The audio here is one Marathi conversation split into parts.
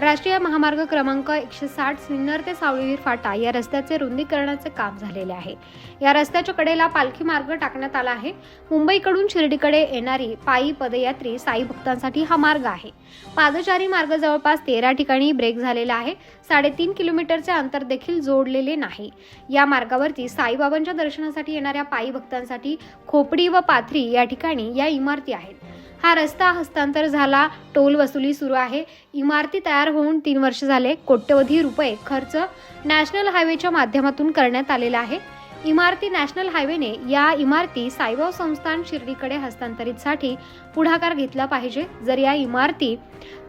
राष्ट्रीय महामार्ग क्रमांक एकशे साठ सिन्नर ते सावळीवीर फाटा या रस्त्याचे रुंदीकरणाचे काम झालेले आहे. या रस्त्याच्या कडेला पालखी मार्ग टाकण्यात आला आहे. मुंबईकडून शिर्डीकडे येणारी पायी पदयात्री साई भक्तांसाठी हा मार्ग आहे. पादचारी मार्ग जवळपास तेरा ठिकाणी ब्रेक झालेला आहे. साडेतीन किलोमीटरचे अंतर देखील जोडलेले नाही. या मार्गावरती साईबाबांच्या दर्शनासाठी येणाऱ्या पायी भक्तांसाठी खोपडी व पाथरी या ठिकाणी या इमारती आहेत. हा रस्ता हस्तांतर झाला. टोल वसुली सुरू आहे. इमारती तयार होऊन तीन वर्ष झाले. कोट्यवधी रुपये खर्च नॅशनल हायवेच्या माध्यमातून करण्यात आलेला आहे. इमारती नॅशनल हायवेने या इमारती साईबाब संस्थान शिर्डीकडे हस्तांतरितसाठी पुढाकार घेतला पाहिजे. जर या इमारती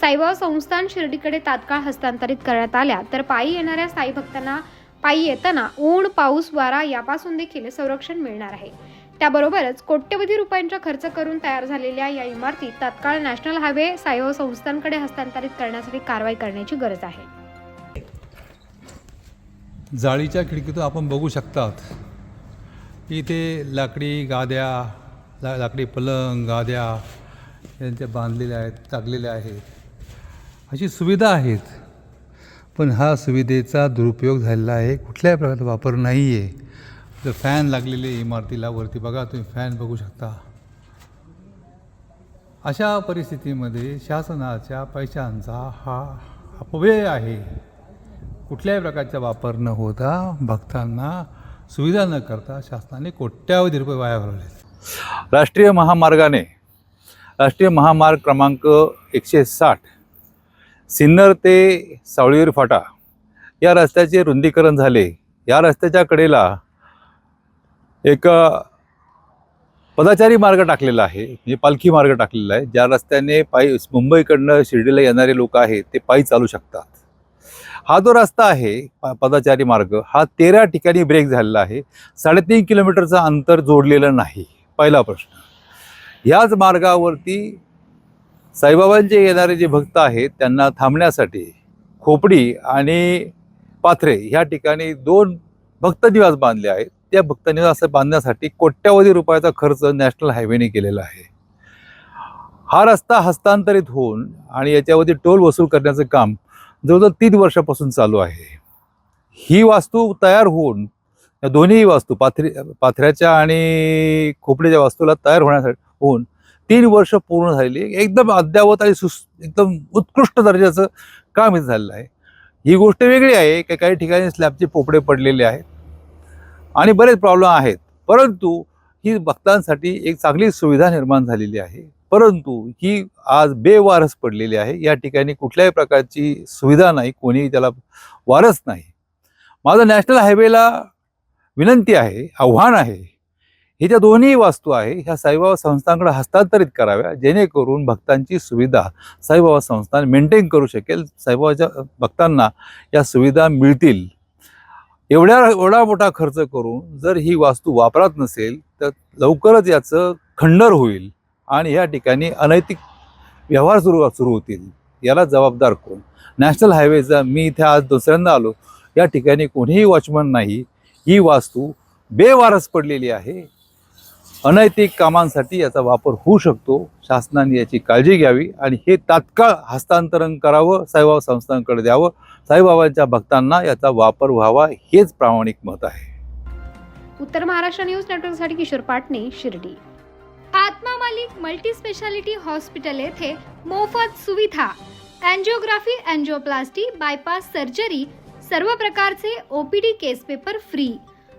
साईबाबा संस्थान शिर्डीकडे तात्काळ हस्तांतरित करण्यात आल्या तर पायी येणाऱ्या साई भक्तांना पायी येताना ऊन पाऊस वारा यापासून देखील संरक्षण मिळणार आहे. त्याबरोबरच कोट्यवधी रुपयांचा खर्च करून तयार झालेल्या या इमारती तात्काळ नॅशनल हायवे सायव संस्थांकडे हस्तांतरित करण्यासाठी कारवाई करण्याची गरज आहे. जाळीच्या खिडकीतून आपण बघू शकतात की इथे लाकडी गाद्या ला लाकडी पलंग गाद्या यांच्या बांधलेल्या आहेत टाकलेल्या आहेत. अशी सुविधा आहेत. पण हा सुविधेचा दुरुपयोग झालेला आहे. कुठल्याही प्रकारचा वापर नाही आहे जर फॅन लागलेले इमारतीला वरती. बघा तुम्ही फॅन बघू शकता. अशा परिस्थितीमध्ये शासनाच्या पैशांचा हा अपव्यय आहे. कुठल्याही प्रकारचा वापर न होता भक्तांना सुविधा न करता शासनाने कोट्यावधी रुपये वाया घालवले. राष्ट्रीय महामार्गाने राष्ट्रीय महामार्ग क्रमांक एकशे साठ सिन्नर ते सावळीवीर फाटा या रस्त्याचे रुंदीकरण झाले. या रस्त्याच्या कडेला एक पदाचारी मार्ग टाकलेला आहे म्हणजे पालखी मार्ग टाकलेला आहे ज्या रस्त्याने पायी मुंबईकडनं शिर्डीला येणारे लोक आहेत ते पायी चालू शकतात. हा जो रस्ता आहे पदाचारी मार्ग हा तेरा ठिकाणी ब्रेक झालेला आहे. साडेतीन किलोमीटरचं अंतर जोडलेलं नाही. पहिला प्रश्न. ह्याच मार्गावरती साईबाबांचे येणारे जे भक्त आहेत त्यांना थांबण्यासाठी खोपडी आणि पाथरे ह्या ठिकाणी दोन भक्त निवास बांधले आहेत. त्या भक्तांनी असं बांधण्यासाठी कोट्यावधी रुपयाचा खर्च नॅशनल हायवेने केलेला आहे. हा रस्ता हस्तांतरित होऊन आणि याच्यावरती टोल वसूल करण्याचं काम जवळजवळ तीन वर्षापासून चालू आहे. ही वास्तू तयार होऊन या दोन्ही वास्तू पाथरी पाथऱ्याच्या आणि खोपडीच्या वास्तूला तयार होण्यासाठी होऊन तीन वर्ष पूर्ण झालेली एकदम अद्यावत आणि सुस एकदम उत्कृष्ट दर्जाचं काम इथं झालेलं आहे. ही गोष्ट वेगळी आहे. की काही ठिकाणी स्लॅबचे पोपडे पडलेले आहेत. आणि बरेच प्रॉब्लेम आहेत. परंतु ही भक्तांसाठी एक चांगली सुविधा निर्माण झालेली आहे. परंतु ही आज बेवारस पडलेली आहे. या ठिकाणी कुठल्याही प्रकारची सुविधा नाही कोणी त्याला वारस नाही. माझं नॅशनल हायवेला विनंती आहे आव्हान आहे. ह्याच्या ज्या दोन्ही वास्तू आहे ह्या साईबाबा संस्थांकडे हस्तांतरित कराव्या जेणेकरून भक्तांची सुविधा साईबाबा संस्थान मेंटेन करू शकेल. साईबाबाच्या भक्तांना या सुविधा मिळतील. एवढ्या एवढा मोठा खर्च करून जर ही वास्तू वापरात नसेल तर लवकरच याचं खंडर होईल आणि या ठिकाणी अनैतिक व्यवहार सुरू सुरू होतील याला जबाबदार कोण? नॅशनल हायवेचा मी इथे आज दुसऱ्यांदा आलो या ठिकाणी कोणीही वॉचमन नाही. ही वास्तू बेवारस पडलेली आहे. अनैतिक कामांसाठी याचा वापर होऊ शकतो. शासनाने याची काळजी घ्यावी आणि हे तात्काळ हस्तांतरण करावं साईबाबा संस्थांकडे द्यावं. साईबाबांच्या भक्तांना याचा वापर व्हावा हेच प्रामाणिक मत आहे. उत्तर महाराष्ट्र न्यूज नेटवर्कसाठी Kishor Patane Shirdi. Atma Malik multi speciality hospital येथे मोफत सुविधा अँजिओग्राफी अँजिओप्लास्टी बायपास सर्जरी सर्व प्रकारचे OPD case paper free.